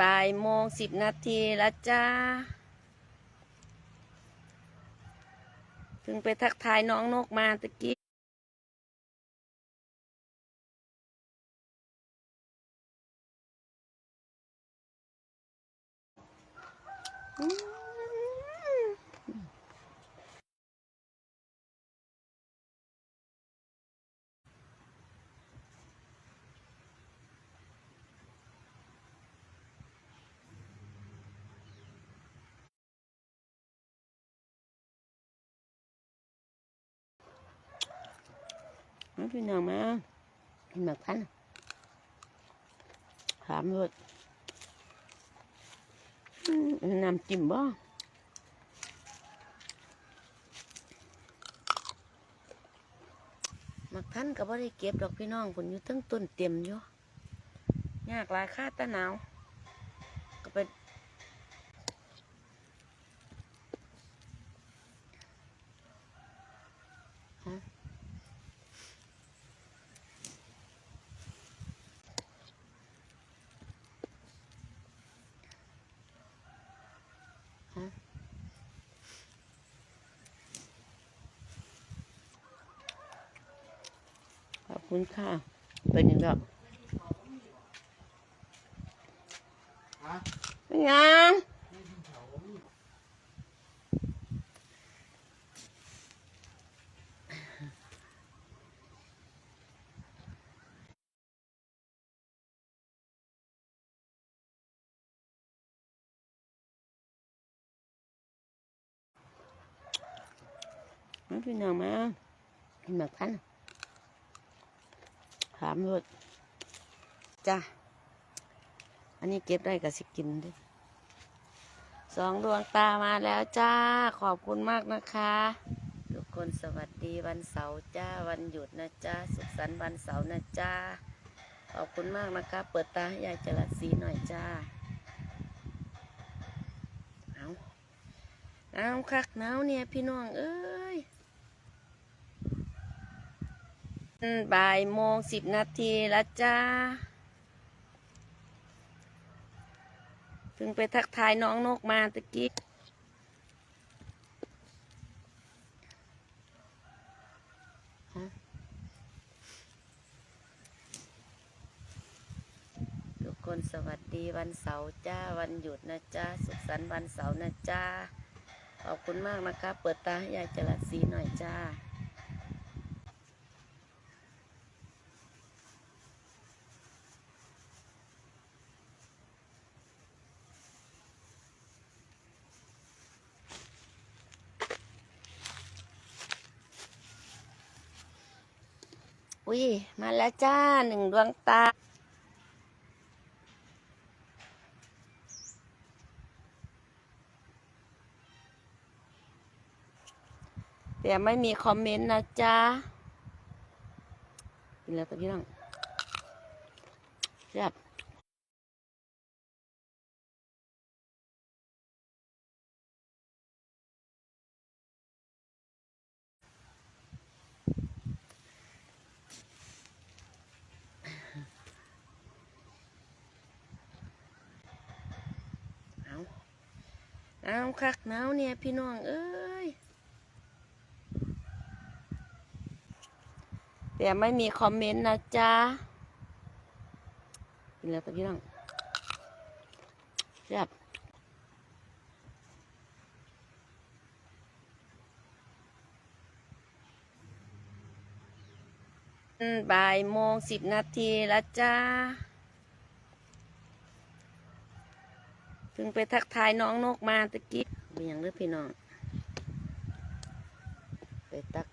บ่ายโมงสิบนาทีละจ้าถึงไปทักทายน้องนกมาตะกี้ มาพี่น้องมาเห็นหมากพันถามเลยน้ำจิ้มบ่หมักพันก็บ่ได้เก็บดอกพี่น้องผลอยู่ทั้งต้นเต็มอยู่ยากหลายค่าตะหนาว ก็ไปฮะ ขอบ คุณค่ะ เป็นยังไงฮะเป็นยังมาพี่น้องมาเห็นหมากพันธุ์ ถามเลยจ้ะ อันนี้เก็บได้กับสิกินด้วยสองดวงตามาแล้วจ้า ขอบคุณมากนะคะ ทุกคนสวัสดีวันเสาร์จ้า วันหยุดนะจ้า สุขสันต์วันเสาร์นะจ้า ขอบคุณมากนะคะ เปิดตาให้ยายจรัสสีหน่อยจ้า เอาเอาคักหนาวเนี่ยพี่น้องเอ้ย บ่ายโมงสิบนาทีล้วจ้าถึงไปทักทายน้องนกมาตะกี้ทุกคนสวัสดีวันเสาร์จ้า วันหยุดนะจ้า สุขสันต์วันเสาร์นะจ้า ขอบคุณมากนะคะ เปิดตาให้ยายจรัสสีหน่อยจ้า อุ้ยมาแล้วจ้าหนึ่งดวงตา แต่ไม่มีคอมเมนต์นะจ้ากินแล้วตะพี่น้องแซ่บ เอาคักหนาวเนี่ยพี่น้องเอ้ยแต่ไม่มีคอมเมนต์นะจ๊ะกินแล้วตะพี่น้องแซ่บบ่ายโมงสิบนาทีแล้วจ้า ถึงไปทักทายน้องนกมาตะกี้เป็นอย่างเลือพี่น้อง ไปตัก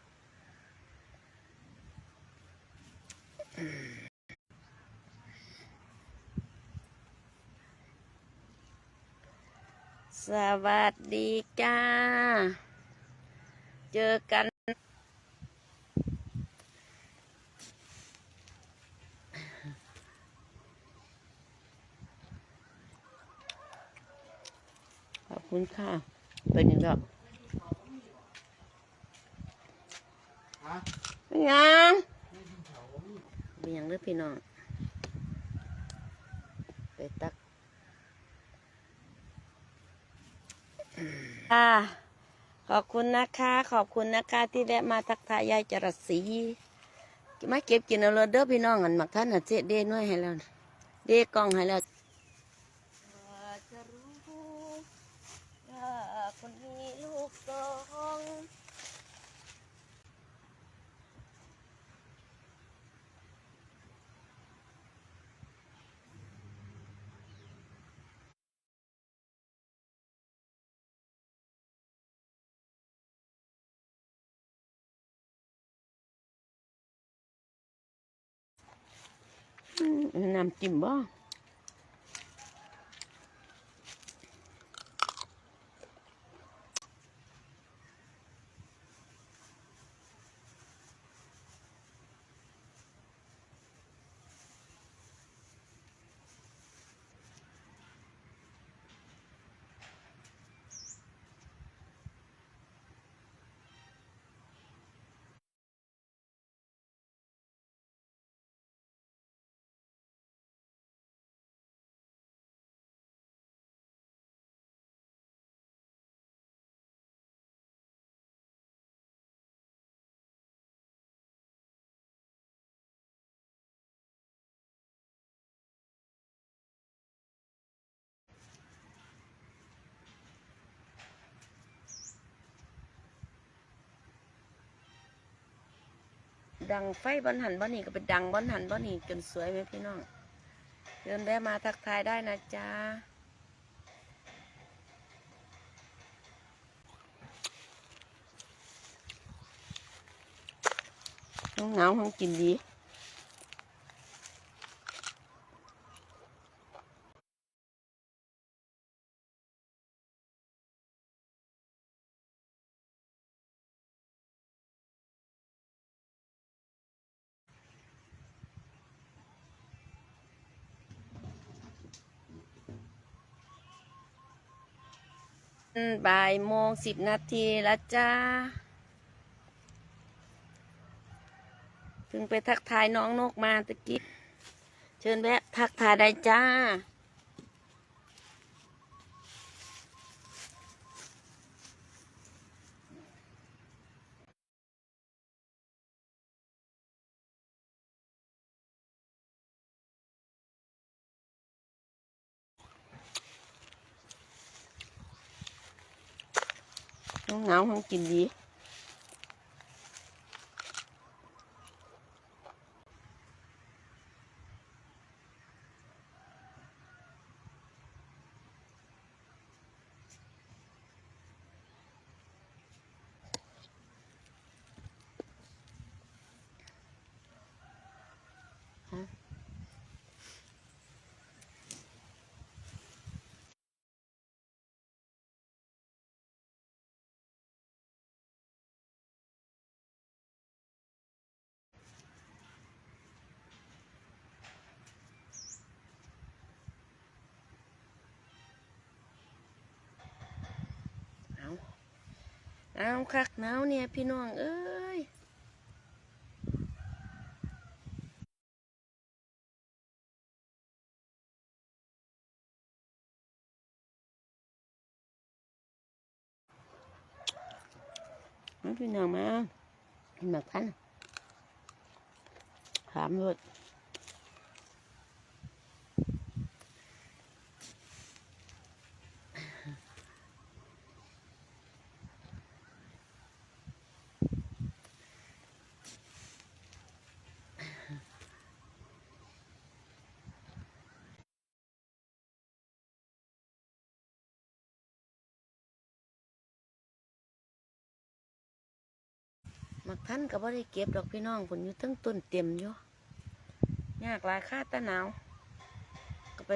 สวัสดีจ้า เจอกัน คุณค่ะ เป็นยังไงเป็นยังเป็นยังเลือพี่น้อง ไปตักค่ะขอบคุณนะคะ ขอบคุณนะคะ ที่แวะมาทักทายยายจรสีมาเก็บกินเอาเลยเด้อพี่น้องอันหมักท่านอะเจ๊เด้น่อยให้แล้วเด้กองให้แล้ว น้ำจิ้มบ่ ดังไฟบอนหันบ่นี่ก็เป็นดังบอนหันบ่นี่จนสวยไหมพี่น้องเดินแวะมาทักทายได้นะจ๊ะน้องหนาวห้องกินดี บ่ายโมงสิบนาทีละจ้าถึงไปทักทายน้องนกมาตะกี้ เชิญแวะทักทายได้จ้า น้องเหงาห้องกินดี เอาคักหนาวเนี่ยพี่น้องเอ้ยพี่น้องมาเห็นแบบพันถามเลย มักท่านก็บ่ได้เก็บดอกพี่น้องผลอยู่ทั้งต้นเต็มอยู่ยากหลายค่าตะหนาว ก็ไป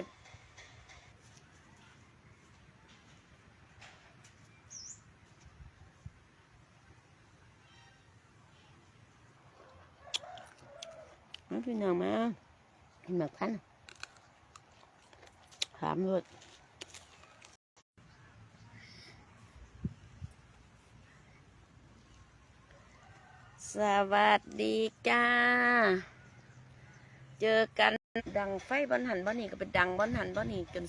มาพี่น้องมาเห็นแบบพันถามเลย สวัสดีจ้า เจอกันดังไฟบอนหันบอนนี่ก็เป็นดังบอนหันบ่นี่จน